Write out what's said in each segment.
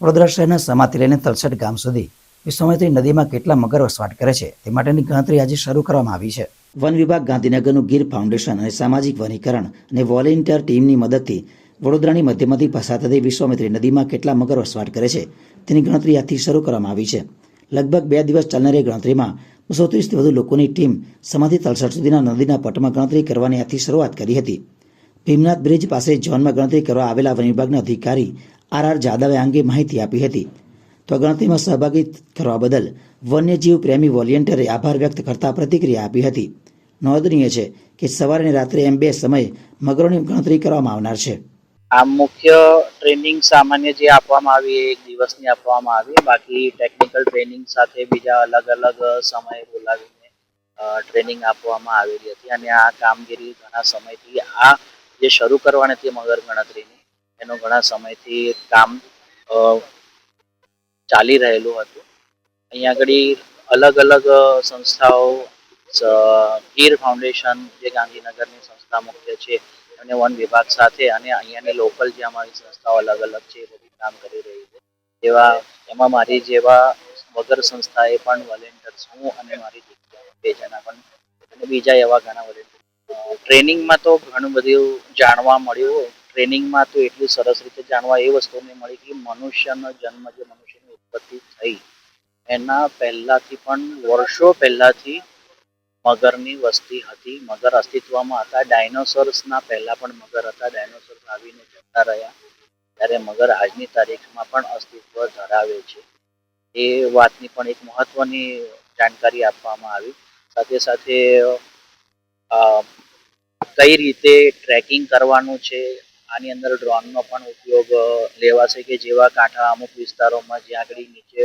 વડોદરા શહેરના સમાથી લઈને તલસટ ગામ સુધી. વિશ્વામિત્રી નદીમાં કેટલા મગર વસવાટ કરે છે તે માટેની ગણતરી આજે શરૂ કરવામાં આવી છે. વન વિભાગ ગાંધીનગરનું ગીર ફાઉન્ડેશન અને સામાજિક વનીકરણ અને વોલેન્ટિયર ટીમની મદદથી વડોદરાની મધ્યમાંથી પસાર થતી વિશ્વામિત્રી નદીમાં કેટલા મગર વસવાટ કરે છે તેની ગણતરી આજથી શરૂ કરવામાં આવી છે. લગભગ બે દિવસ ચાલનારી ગણતરીમાં બસો ત્રીસથી વધુ લોકોની ટીમ સમાથી તલસટ સુધીના નદીના પટમાં ગણતરી કરવાની આજથી શરૂઆત કરી હતી. ભીમનાથ બ્રિજ પાસે ઝોનમાં ગણતરી કરવા આવેલા વન વિભાગના અધિકારી આર આર જાદવે અંગે માહિતી આપી હતી. તો ગણતરીમાં સહભાગી કરવા બદલ વન્યજીવ પ્રેમી વોલિયન્ટરે આભાર વ્યક્ત કરતા પ્રતિક્રિયા આપી હતી. નોંધનીય છે કે સવારે અને રાત્રે એમ બે સમયે મગરોની ગણતરી કરવામાં આવનાર છે. આ મુખ્ય ટ્રેનિંગ સામાન્ય જે આપવામાં આવી એક દિવસની આપવામાં આવી. બાકી ટેકનિકલ ટ્રેનિંગ સાથે બીજા અલગ અલગ સમયે બોલાવીને ટ્રેનિંગ આપવામાં આવેલી હતી. અને આ કામગીરી ઘણા સમયથી આ જે શરૂ કરવાની હતી મગર ગણતરીની એનું ઘણા સમયથી કામ ચાલી રહેલું હતું. અહીંયા આગળ અલગ અલગ સંસ્થાઓ ગીર ફાઉન્ડેશન, જે ગાંધીનગરની સંસ્થા મુખ્ય છે, અને વન વિભાગ સાથે અને અહીંયાની લોકલ જે અમારી સંસ્થાઓ અલગ અલગ છે, એ બધી કામ કરી રહી છે. જેવા, એમાં મારી જેવા વગર સંસ્થાએ પણ વોલેન્ટિયર્સ હું અને મારી બે જણા પણ, અને બીજા એવા ઘણા વોલેન્ટિયર ટ્રેનિંગમાં તો ઘણું બધું જાણવા મળ્યું ટ્રેનિંગમાં તો એટલી સરસ રીતે જાણવા એ વસ્તુને મળી કે મનુષ્યનો જન્મ જે મનુષ્યની ઉત્પત્તિ થઈ, એના પહેલાંથી પણ, વર્ષો પહેલાંથી મગરની વસ્તી હતી. મગર અસ્તિત્વમાં હતા. ડાયનોસોર્સના પહેલાં પણ મગર હતા. ડાયનોસોર્સ આવીને જતા રહ્યા. ત્યારે મગર આજની તારીખમાં પણ અસ્તિત્વ ધરાવે છે. એ વાતની પણ એક મહત્વની જાણકારી આપવામાં આવી. સાથે સાથે કઈ રીતે ટ્રેકિંગ કરવાનું છે આની અંદર ડ્રોનનો પણ ઉપયોગ લેવાશે કે જેવા કાંઠા અમુક વિસ્તારોમાં જ્યાં આગળ નીચે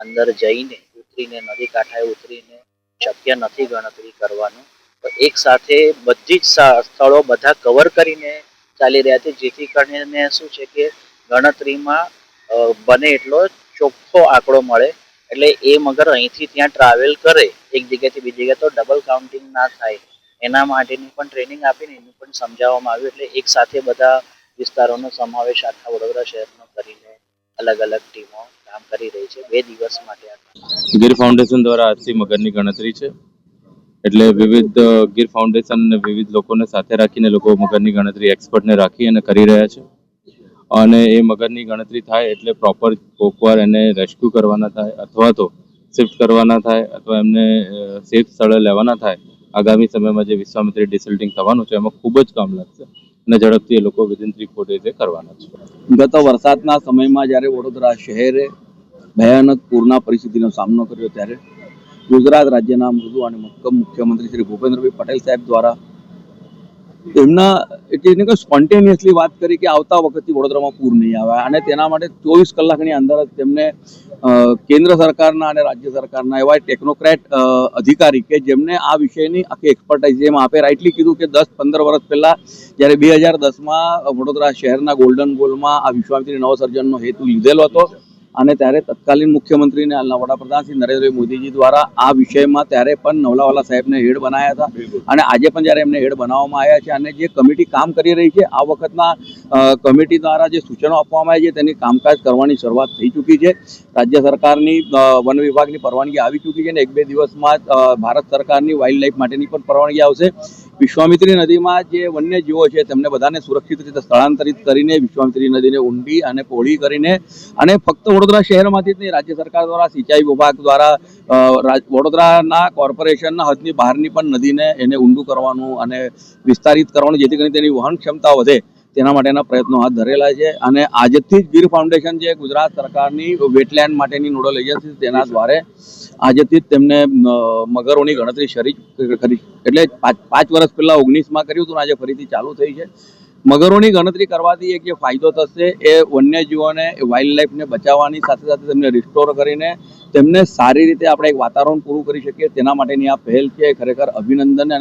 અંદર જઈને ઉતરીને, નદી કાંઠાએ ઉતરીને શક્ય નથી ગણતરી કરવાનું. તો એક સાથે બધી જ સ્થળો બધા કવર કરીને ચાલી રહ્યા છે, જેથી કરીને શું છે કે ગણતરીમાં બને એટલો ચોખ્ખો આંકડો મળે. એટલે એ મગર અહીંથી ત્યાં ટ્રાવેલ કરે, એક જગ્યાએથી બીજી જગ્યાએ તો ડબલ કાઉન્ટિંગ ના થાય. એના માટેની પણ ટ્રેનિંગ આપીને એનું પણ સમજાવવામાં આવ્યું એટલે એક સાથે બધા વિસ્તારોનો સમાવેશ આખા વડોદરા શહેરનો કરીને અલગ અલગ ટીમો કામ કરી રહી છે. બે દિવસ માટે ગીર ફાઉન્ડેશન દ્વારા આજથી મગરની ગણતરી છે. એટલે વિવિધ ગીર ફાઉન્ડેશન અને વિવિધ લોકોને સાથે રાખીને લોકો મગરની ગણતરી એક્સપર્ટને રાખી અને કરી રહ્યા છે. અને એ મગરની ગણતરી થાય એટલે પ્રોપર કોકવાર એને રેસ્ક્યુ કરવાના થાય અથવા તો શિફ્ટ કરવાના થાય અથવા એમને સેફ સ્થળે લેવાના થાય આગામી સમયમાં જે વિશ્વામિત્રી ડિસલ્ટિંગ થવાનું છે, એમાં ખૂબ જ કામ લાગશે અને ઝડપથી એ લોકો વિધિન થ્રી ફોર ડેઝે કરવાના છે. ગત વરસાદના સમયમાં જ્યારે વડોદરા શહેરે ભયાનક પૂરના પરિસ્થિતિનો સામનો કર્યો ત્યારે ગુજરાત રાજ્યના મૃદુ અને મક્કમ મુખ્યમંત્રી શ્રી ભૂપેન્દ્રભાઈ પટેલ સાહેબ દ્વારા એમના એટલે કે સ્પોન્ટેનિયસલી વાત કરી કે આવતા વખતથી વડોદરામાં પૂર નહીં આવે. અને તેના માટે ચોવીસ કલાકની અંદર જ તેમને કેન્દ્ર સરકારના અને રાજ્ય સરકારના એવા ટેકનોક્રેટ અધિકારી કે જેમને આ વિષયની આખી એક્સપર્ટાઇઝ જેમ આપે રાઇટલી કીધું કે દસ પંદર વર્ષ પહેલા જ્યારે બે હજાર દસમાં વડોદરા શહેરના ગોલ્ડન ગોલમાં આ વિશ્વામિત્રી નવસર્જનનો હેતુ લીધેલો હતો. અને ત્યારે તત્કાલીન મુખ્યમંત્રી અને હાલના વડાપ્રધાન શ્રી નરેન્દ્રભાઈ મોદીજી દ્વારા આ વિષયમાં ત્યારે પણ નવલાવાલા સાહેબને હેડ બનાવ્યા હતા. અને આજે પણ જ્યારે એમને હેડ બનાવવામાં આવ્યા છે અને જે કમિટી કામ કરી રહી છે આ વખતના કમિટી દ્વારા જે સૂચનો આપવામાં આવી છે તેની કામકાજ કરવાની શરૂઆત થઈ ચૂકી છે. રાજ્ય સરકારની વન વિભાગની પરવાનગી આવી ચૂકી છે અને એક બે દિવસમાં ભારત સરકારની વાઇલ્ડ લાઈફ માટેની પણ પરવાનગી આવશે. વિશ્વામિત્રી નદીમાં જે વન્યજીવો છે, તેમને બધાને સુરક્ષિત રીતે સ્થળાંતરિત કરીને વિશ્વામિત્રી નદીને ઊંડી અને પહોળી કરીને અને ફક્ત વડોદરા શહેરમાંથી જ નહીં, રાજ્ય સરકાર દ્વારા, સિંચાઈ વિભાગ દ્વારા વડોદરાના કોર્પોરેશનના હદની બહારની પણ નદીને એને ઊંડું કરવાનું અને વિસ્તારિત કરવાનું, જેથી કરીને તેની વહન ક્ષમતા વધે. તેના માટેના પ્રયત્નો હાથ ધરેલા છે અને આજથી જ ગીર ફાઉન્ડેશન જે ગુજરાત સરકારની વેટલેન્ડ માટેની નોડલ એજન્સી તેના દ્વારે આજથી જ તેમને મગરોની ગણતરી શરી કરી એટલે પાંચ વર્ષ પહેલા ઓગણીસમાં કર્યું હતું આજે ફરીથી ચાલુ થઈ છે. મગરોની ગણતરી કરવાથી એક જે ફાયદો થશે એ વન્યજીવોને વાઇલ્ડ લાઈફને બચાવવાની સાથે સાથે તેમને રિસ્ટોર કરીને તેમને સારી રીતે આપણે એક વાતાવરણ પૂરું કરી શકીએ. તેના માટેની આ પહેલ છે ખરેખર અભિનંદન અને